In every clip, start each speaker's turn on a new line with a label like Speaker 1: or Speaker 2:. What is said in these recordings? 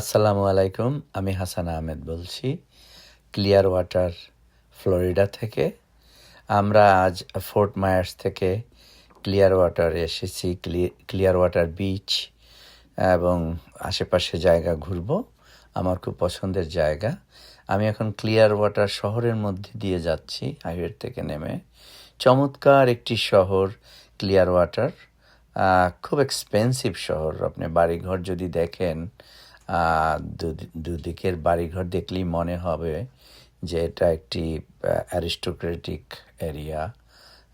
Speaker 1: আসসালামু আলাইকুম আমি হাসান আহমেদ বলছি ক্লিয়ার ওয়াটার ফ্লোরিডা থেকে আমরা আজ ফোর্ট মায়ার্স থেকে ক্লিয়ার ওয়াটার এসেছি ক্লিয়ার ওয়াটার বিচ এবং আশেপাশে জায়গা ঘুরব আমার খুব পছন্দের জায়গা আমি এখন ক্লিয়ার ওয়াটার শহরের মধ্যে দিয়ে যাচ্ছি হাইওয়ের থেকে নেমে চমৎকার একটি শহর ক্লিয়ার ওয়াটার খুব এক্সপেন্সিভ শহর আপনি বাড়িঘর যদি দেখেন দুদিকের বাড়িঘর দেখলেই মনে হবে যে এটা একটি অ্যারিস্টোক্রেটিক এরিয়া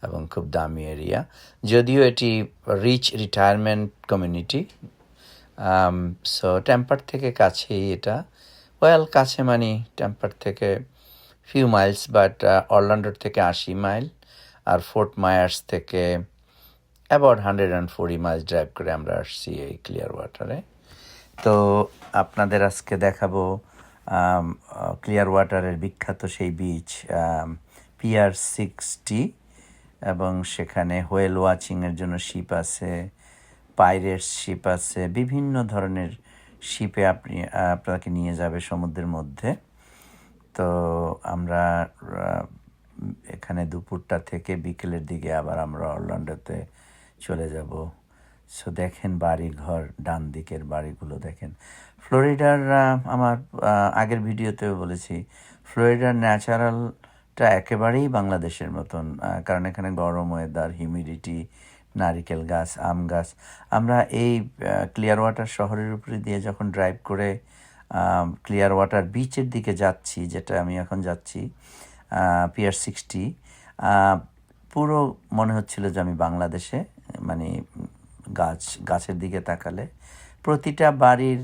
Speaker 1: এবং খুব দামি এরিয়া যদিও এটি rich retirement community so Tampa থেকে কাছেই এটা ওয়েল কাছে মানে টেম্পার থেকে ফিউ মাইলস বাট অরল্যান্ডোর থেকে আশি মাইল আর ফোর্ট মায়ার্স থেকে about hundred and forty miles drive করে আমরা আসছি এই ক্লিয়ার ওয়াটারে তো আপনাদের আজকে দেখাবো ক্লিয়ার ওয়াটারের বিখ্যাত সেই বিচ পিয়ার সিক্সটি এবং সেখানে হোয়েল ওয়াচিংয়ের জন্য শিপ আছে পাইরেট শিপ আছে বিভিন্ন ধরনের শিপে আপনি আপনাকে নিয়ে যাবে সমুদ্রের মধ্যে তো আমরা এখানে দুপুরটা থেকে বিকেলের দিকে আবার আমরা অরল্যান্ডোতে চলে যাব সো দেখেন বাড়ি ঘর ডান দিকের বাড়িগুলো দেখেন ফ্লোরিডার আমার আগের ভিডিওতেও বলেছি ফ্লোরিডার ন্যাচারালটা একেবারেই বাংলাদেশের মতন কারণ এখানে গরম ওয়েদার হিউমিডিটি নারিকেল গাছ আম গাছ আমরা এই ক্লিয়ার ওয়াটার শহরের উপরে দিয়ে যখন ড্রাইভ করে ক্লিয়ার ওয়াটার বিচের দিকে যাচ্ছি যেটা আমি এখন যাচ্ছি পিয়ার সিক্সটি পুরো মনে হচ্ছিল যে আমি বাংলাদেশে মানে গাছ গাছের দিকে তাকালে প্রতিটা বাড়ির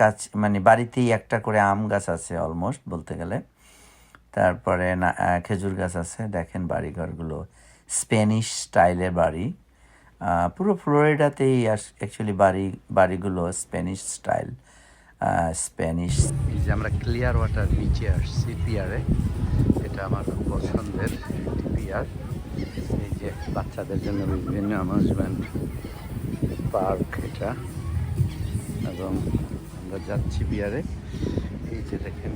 Speaker 1: কাছ মানে বাড়িতেই একটা করে আম গাছ আছে অলমোস্ট বলতে গেলে তারপরে না খেজুর গাছ আছে দেখেন বাড়িঘরগুলো স্প্যানিশ স্টাইলের বাড়ি পুরো ফ্লোরিডাতেই অ্যাকচুয়ালি বাড়ি বাড়িগুলো স্প্যানিশ স্টাইল স্প্যানিশ এই যে আমরা ক্লিয়ার ওয়াটার বিচে আসছি পিয়ারে এটা আমার খুব পছন্দের পিয়ার এই যে বাচ্চাদের জন্য বিভিন্ন অ্যামাউজমেন্ট পার্ক এটা এবং আমরা যাচ্ছি বিয়ারে এই যে দেখেন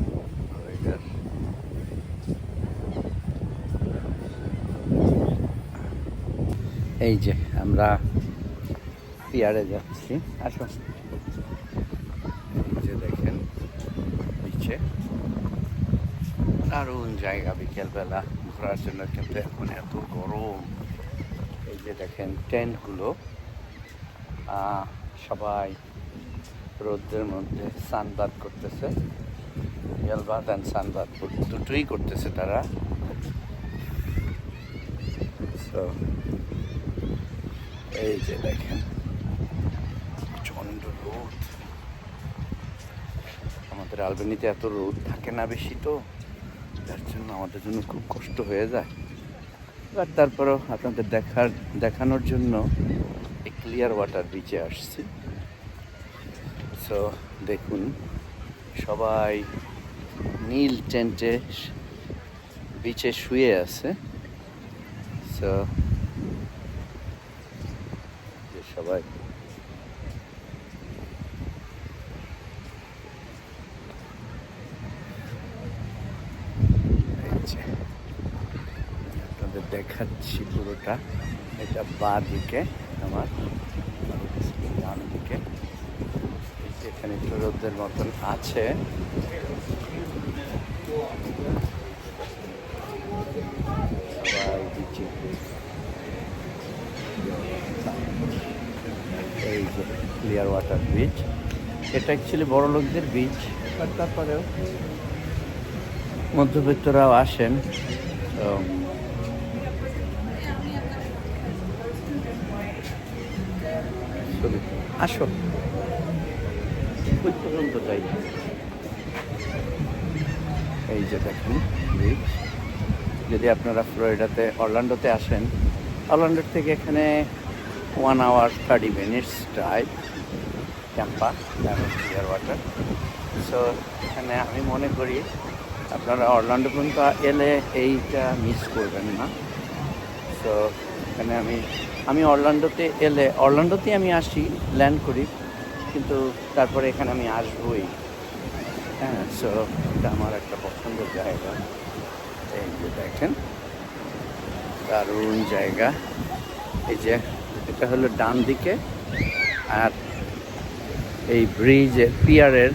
Speaker 1: এটার এই যে আমরা পিয়ারে যাচ্ছি আসো এই যে দেখেন নিচে দারুণ জায়গা বিকেলবেলা করার কিন্তু এখন এত গরম এই যে দেখেন টেন্টগুলো সবাই রোদ্রের মধ্যে সানবাদ করতেছে জলবাদ অ্যান্ড সানবাদ দুটোই করতেছে তারা তো এই যে দেখেন প্রচণ্ড রোদ আমাদের আলবেনিতে এত রোদ থাকে না বেশি তো তার জন্য আমাদের জন্য খুব কষ্ট হয়ে যায় এবার তারপরেও আপনাদের দেখার দেখানোর জন্য ক্লিয়ার ওয়াটার বিচে আসছি সো দেখুন সবাই নীল টেন্টে বিচে শুয়ে আছে সো সবাই দেখাচ্ছি পুরোটা এটা বা দিকে আমার ডান দিকে এখানে একটু রোদ্রের মতন আছে এই যে ক্লিয়ার ওয়াটার ব্রিজ এটা অ্যাকচুয়ালি বড় লোকদের ব্রিজ তারপরেও মধ্যবিত্তরাও আসেন আসো পর্যন্ত এই যে দেখুন যদি আপনারা ফ্লোরিডাতে অরল্যান্ডোতে আসেন অরল্যান্ডোর থেকে এখানে one hour thirty minutes drive Tampa Clearwater so এখানে আমি মনে করি আপনারা অরল্যান্ডো পর্যন্ত এলে এইটা মিস করবেন না সো এখানে আমি আমি অরল্যান্ডোতে এলে অরল্যান্ডোতে আমি আসি ল্যান্ড করি কিন্তু তারপরে এখানে আমি আসবই হ্যাঁ সো এটা আমার একটা পছন্দের জায়গা এই যে দেখেন দারুণ জায়গা এই যে এটা হলো ডান দিকে আর এই ব্রিজের পিয়ারের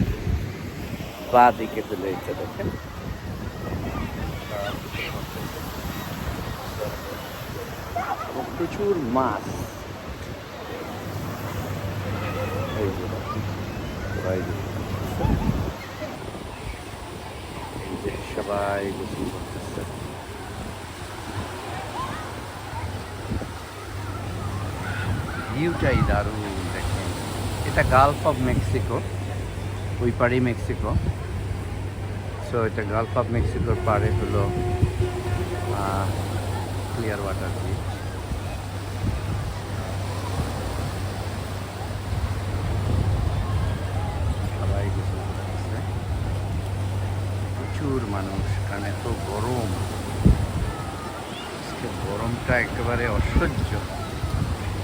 Speaker 1: বা দিকে তুলে এটা দেখেন এবং প্রচুর মাছ সবাই ভিউটাই দারুণ দেখেন এটা গালফ অফ মেক্সিকো ওই পাড়ি মেক্সিকো সো এটা গালফ অফ মেক্সিকোর পাড়ে হলো ক্লিয়ার ওয়াটার দিয়ে প্রচুর মানুষ কারণ এত গরম গরমটা একেবারে অসহ্য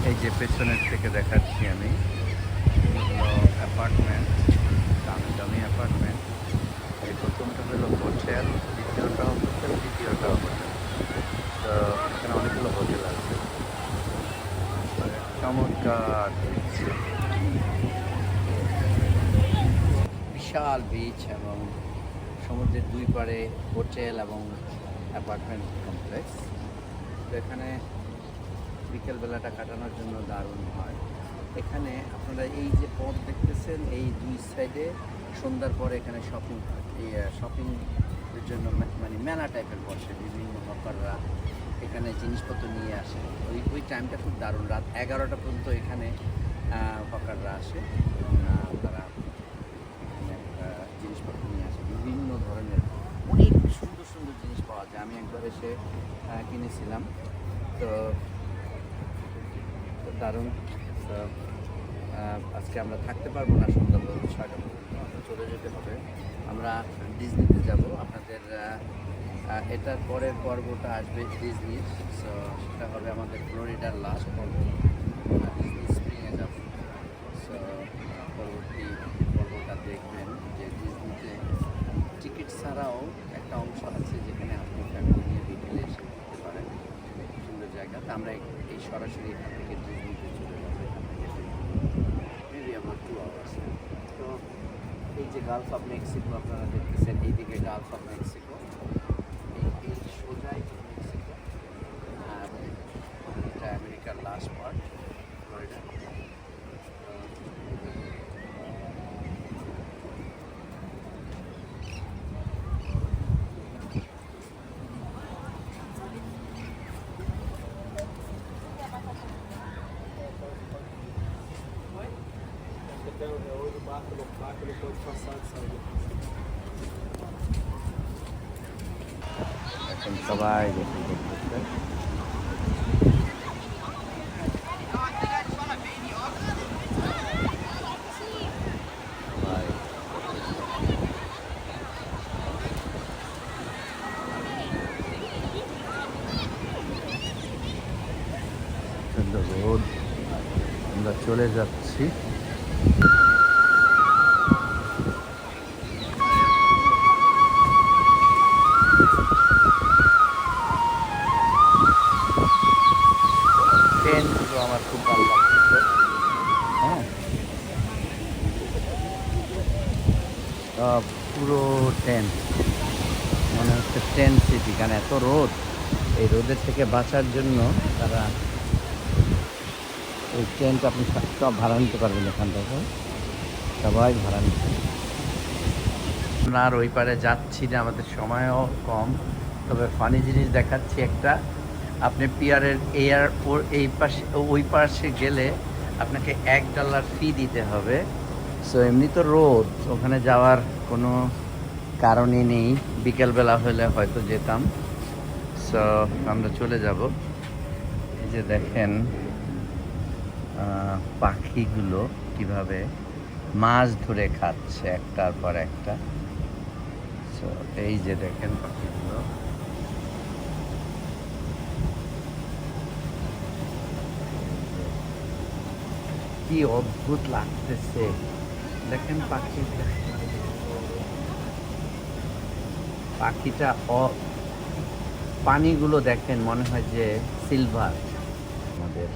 Speaker 1: এই যে পেছনের থেকে দেখাচ্ছি আমি অ্যাপার্টমেন্ট দামি দামি অ্যাপার্টমেন্ট এই প্রথমটা হলো হোটেল দ্বিতীয়টা হোটেল দ্বিতীয়টা হোটেল তো এখানে অনেকগুলো হোটেল আছে চমৎকার বিশাল বিচ এবং সমুদ্রের দুই পারে হোটেল এবং অ্যাপার্টমেন্ট কমপ্লেক্স তো এখানে বিকেলবেলাটা কাটানোর জন্য দারুণ হয় এখানে আপনারা এই যে পথ দেখতেছেন এই দুই সাইডে সন্ধ্যার পরে এখানে শপিং শপিং এর জন্য মানে মেলা টাইপের বসে বিভিন্ন হকাররা এখানে জিনিসপত্র নিয়ে আসে ওই ওই টাইমটা খুব দারুণ রাত এগারোটা পর্যন্ত এখানে হকাররা আসে তারা এখানে জিনিসপত্র নিয়ে আসে বিভিন্ন ধরনের অনেক সুন্দর সুন্দর জিনিস পাওয়া যায় আমি একবার এসে কিনেছিলাম তো দারুণ আজকে আমরা থাকতে পারবো না সন্ধ্যা পর্যন্ত ছয়টা পর্যন্ত চলে যেতে হবে আমরা ডিজনিতে যাব আপনাদের এটার পরের পর্বটা আসবে ডিজনি সো সেটা হবে আমাদের ফ্লোরিডার লাস্ট পর্ব ডিজনি স্প্রিংয়ে যাব সো পরবর্তী পর্বটা দেখবেন টিকিট ছাড়াও একটা অংশ আছে যেখানে আপনি ফ্যামিলি নিয়ে বিকেলে এসে ঘুরতে পারেন সুন্দর জায়গা তো আমরা এই সরাসরি এখান থেকে ঘন্টা চলে যাবো এখান থেকে মেবি আমার টু আওয়ার্স তো এই যে গালফ আপনি এক্সিট আপনারা সবাই বিপদের থেকে বাঁচার জন্য তারা এই ট্রেনটা আপনি সব ভাড়া নিতে পারবেন এখান থেকে সবাই ভাড়া নিতে আমরা আর ওই পারে যাচ্ছি না আমাদের সময়ও কম তবে ফানি জিনিস দেখাচ্ছি একটা আপনি পিয়ারের এয়ার ওর এই পাশে ওই পাশে গেলে আপনাকে এক ডলার ফি দিতে হবে সো এমনি তো রোদ ওখানে যাওয়ার কোনো কারণই নেই বিকেলবেলা হলে হয়তো যেতাম আমরা চলে যাব এই যে দেখেন পাখিগুলো কিভাবে মাছ ধরে খাচ্ছে একটার পর একটা সো এই যে দেখেন পাখিগুলো কি অদ্ভুত লাগতেছে দেখেন পাখি পাখিটা পানিগুলো দেখেন মনে হয় যে সিলভার আমাদের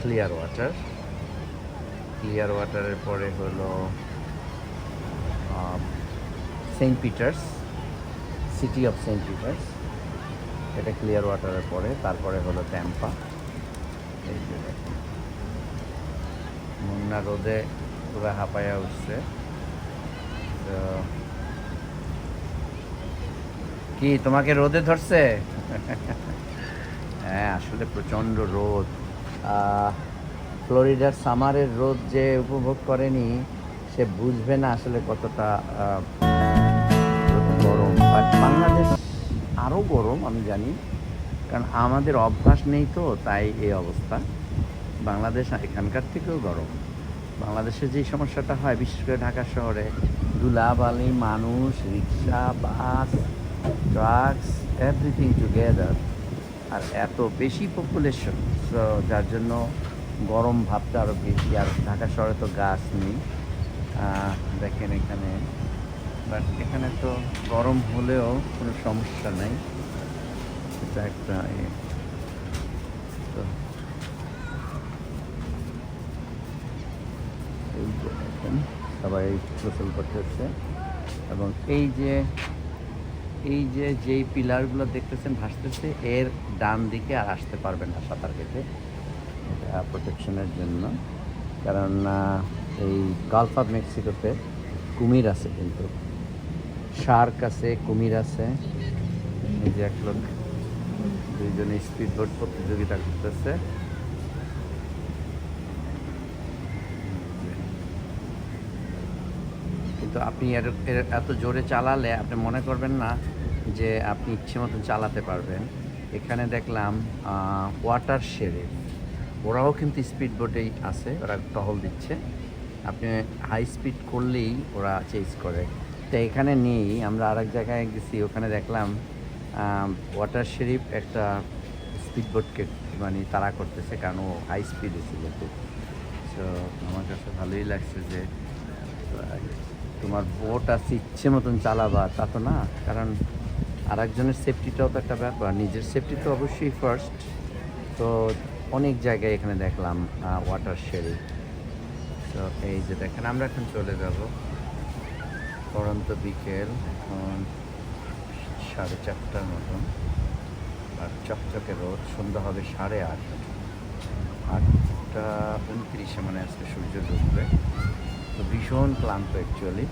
Speaker 1: ক্লিয়ার ওয়াটার ক্লিয়ার ওয়াটারের পরে হলো Saint Peters city of Saint Peters এটা ক্লিয়ার ওয়াটারের পরে তারপরে হলো ট্যাম্পা এই যে দেখেন মুন্না রোদে পুরো হাঁপাইয়া উঠছে তো কি তোমাকে রোদে ধরছে হ্যাঁ আসলে প্রচণ্ড রোদ ফ্লোরিডার সামারের রোদ যে উপভোগ করেনি সে বুঝবে না আসলে কতটা গরম বাংলাদেশ আরও গরম আমি জানি কারণ আমাদের অভ্যাস নেই তো তাই এই অবস্থা বাংলাদেশ এখানকার থেকেও গরম বাংলাদেশে যে সমস্যাটা হয় বিশেষ করে ঢাকা শহরে ধুলাবালি মানুষ rickshaw bus drugs everything together আর এত বেশি পপুলেশন সো যার জন্য গরম ভাবটা আরও বেশি আর ঢাকা শহরে তো গাছ নেই দেখেন এখানে বাট এখানে তো গরম হলেও কোনো সমস্যা নেই এটা একটা তো এই যে সবাই গোসল করতে হচ্ছে এবং এই যে এই যে যেই পিলারগুলো দেখতেছেন ভাসতেছে এর ডান দিকে আর আসতে পারবে না সাঁতার কেটে প্রোটেকশনের জন্য কারণ এই গালফ অফ মেক্সিকোতে কুমির আছে কিন্তু শার্ক আছে কুমির আছে এই যে এক লোক দুইজনে স্পিড বোর্ড প্রতিযোগিতা করতেছে তো আপনি এত জোরে চালালে আপনি মনে করবেন না যে আপনি ইচ্ছে মতন চালাতে পারবেন এখানে দেখলাম ওয়াটার শেরে ওরাও কিন্তু স্পিড বোটেই আছে ওরা টহল দিচ্ছে আপনি হাই স্পিড করলেই ওরা চেঞ্জ করে তো এখানে নিয়েই আমরা আরেক জায়গায় গেছি ওখানে দেখলাম ওয়াটার শেরিফ একটা স্পিড বোটকে মানে তাড়া করতেছে কারণ ও হাই স্পিডে ছিল খুব তো আমার কাছে ভালোই লাগছে যে তোমার বোট আছে ইচ্ছে মতন চালাবা তা তো না কারণ আর একজনের সেফটিটাও তো একটা ব্যাপার নিজের সেফটি তো অবশ্যই ফার্স্ট তো অনেক জায়গায় এখানে দেখলাম ওয়াটার শেল তো এই যে দেখেন আমরা এখন চলে যাব পরন্ত বিকেল এখন সাড়ে চারটার মতন আর চকচকে রোদ সন্ধ্যা হবে সাড়ে আট আটটা উনত্রিশে মানে আজকে সূর্য ডুবে তো ভীষণ ক্লান্ত অ্যাকচুয়ালি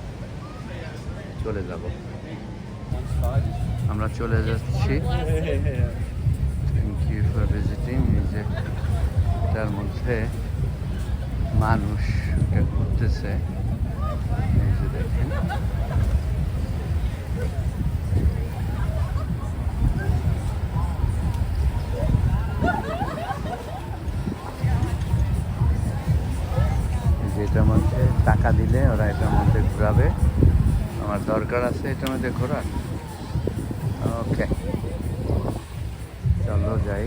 Speaker 1: চলে যাব আমরা চলে যাচ্ছি থ্যাংক ইউ ফর ভিজিটিং এই যে এটার মধ্যে মানুষ ঘুরতেছে এই দেখেন যেটা মধ্যে টাকা দিলে ওরা এটার মধ্যে ঘুরাবে আমার দরকার আছে এটার মধ্যে ঘোরার ওকে চলো যাই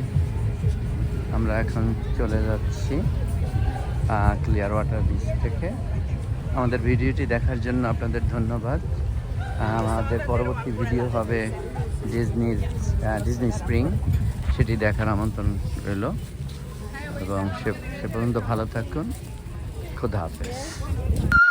Speaker 1: আমরা এখন চলে যাচ্ছি ক্লিয়ার ওয়াটার বিচ থেকে আমাদের ভিডিওটি দেখার জন্য আপনাদের ধন্যবাদ আমাদের পরবর্তী ভিডিও হবে ডিজনির ডিজনি স্প্রিং সেটি দেখার আমন্ত্রণ রইল এবং সে সে পর্যন্ত ভালো থাকুন Kodapes.